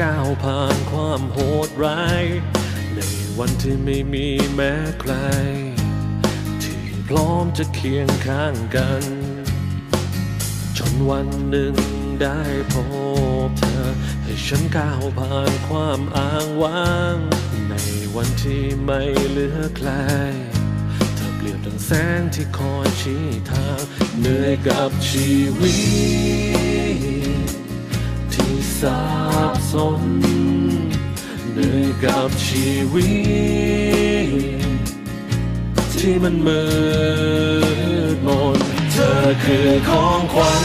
ก้าวผ่านความโหดร้าย ในวันที่ไม่มีแม้ใคร ที่พร้อมจะเคียงข้างกัน จนวันหนึ่งได้พบเธอ ให้ฉันก้าวผ่านความอ้างว้าง ในวันที่ไม่เหลือใครเธอเปรียบดังแสงที่คอยชี้ทางเหนื่อยกับชีวิต สับสนเหนื่อยกับชีวิต ที่มันมืดมน เธอคือของขวัญ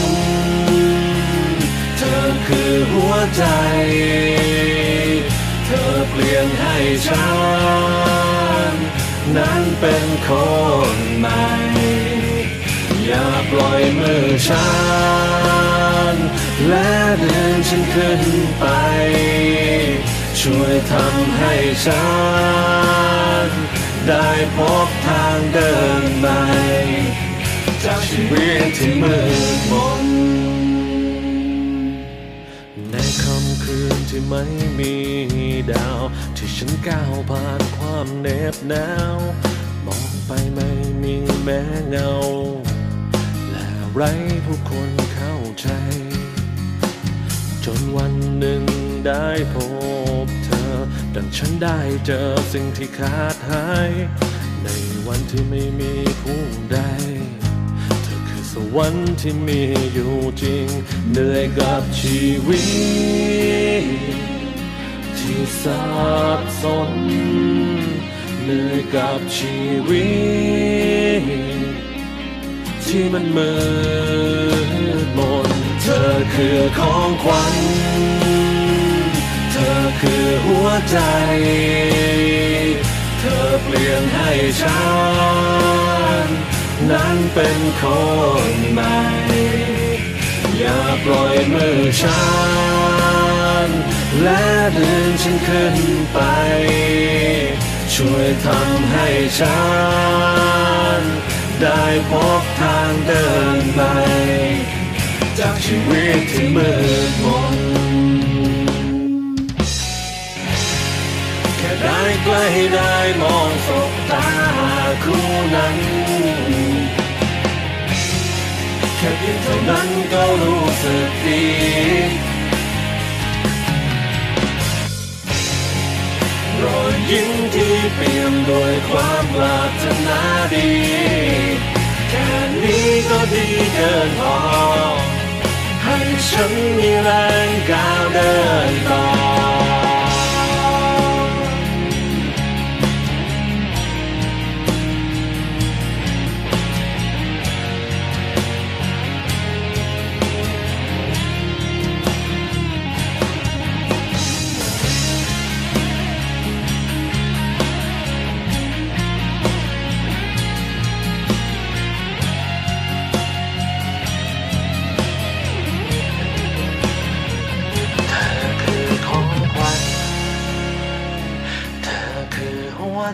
เธอคือหัวใจ เธอเปลี่ยนให้ฉัน นั้นเป็นคนใหม่ อย่าปล่อยมือฉัน และเดึงฉันขึ้นไป ช่วยทำให้ฉัน ได้พบทางเดินใหม่ จากชีวิตที่มืดมนในค่ำคืนที่ไม่มีดาว ที่ฉันก้าวผ่านความเหน็บหนาวมองไปไม่มีแม้เงา และไรผู้คนเข้าใจ จนวันหนึ่งได้พบเธอ ดังฉันได้เจอสิ่งที่ขาดหาย ในวันที่ไม่มีผู้ใด เธอคือสวรรค์ที่มีอยู่จริง เหนื่อยกับชีวิต ที่สับสน เหนื่อยกับชีวิต ที่มันเมืดมน คือของขวัญ เธอคือหัวใจ เธอเปลี่ยนให้ฉัน นั้นเป็นคนใหม่ อย่าปล่อยมือฉัน และดึงฉันขึ้นไป ช่วยทำให้ฉัน ได้พบทางเดินใหม่ ชีวิตที่มืดมนแค่ได้ใกล้ได้มองสบตาคู่นั้น แค่เพียงเท่านั้นก็รู้สึกดีรอยยิ้มที่เปี่ยมด้วยความปรารถนาดี แค่นี้ก็ดีเกินพอ ให้ฉันมีแ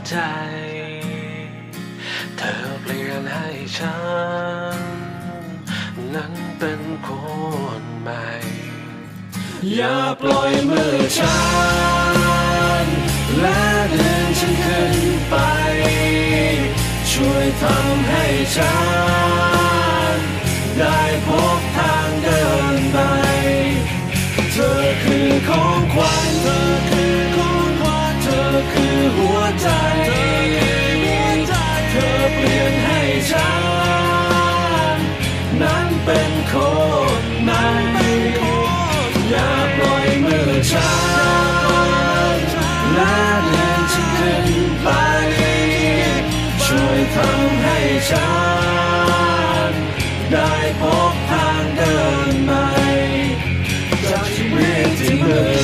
ใจ เธอเปลี่ยนให้ฉัน นั้นเป็นคนใหม่ อย่าปล่อยมือฉัน และดึงฉันขึ้นไป ช่วยทำให้ฉัน ฉัน ได้พบทางเดินใหม่จากชีวิตที่มืดม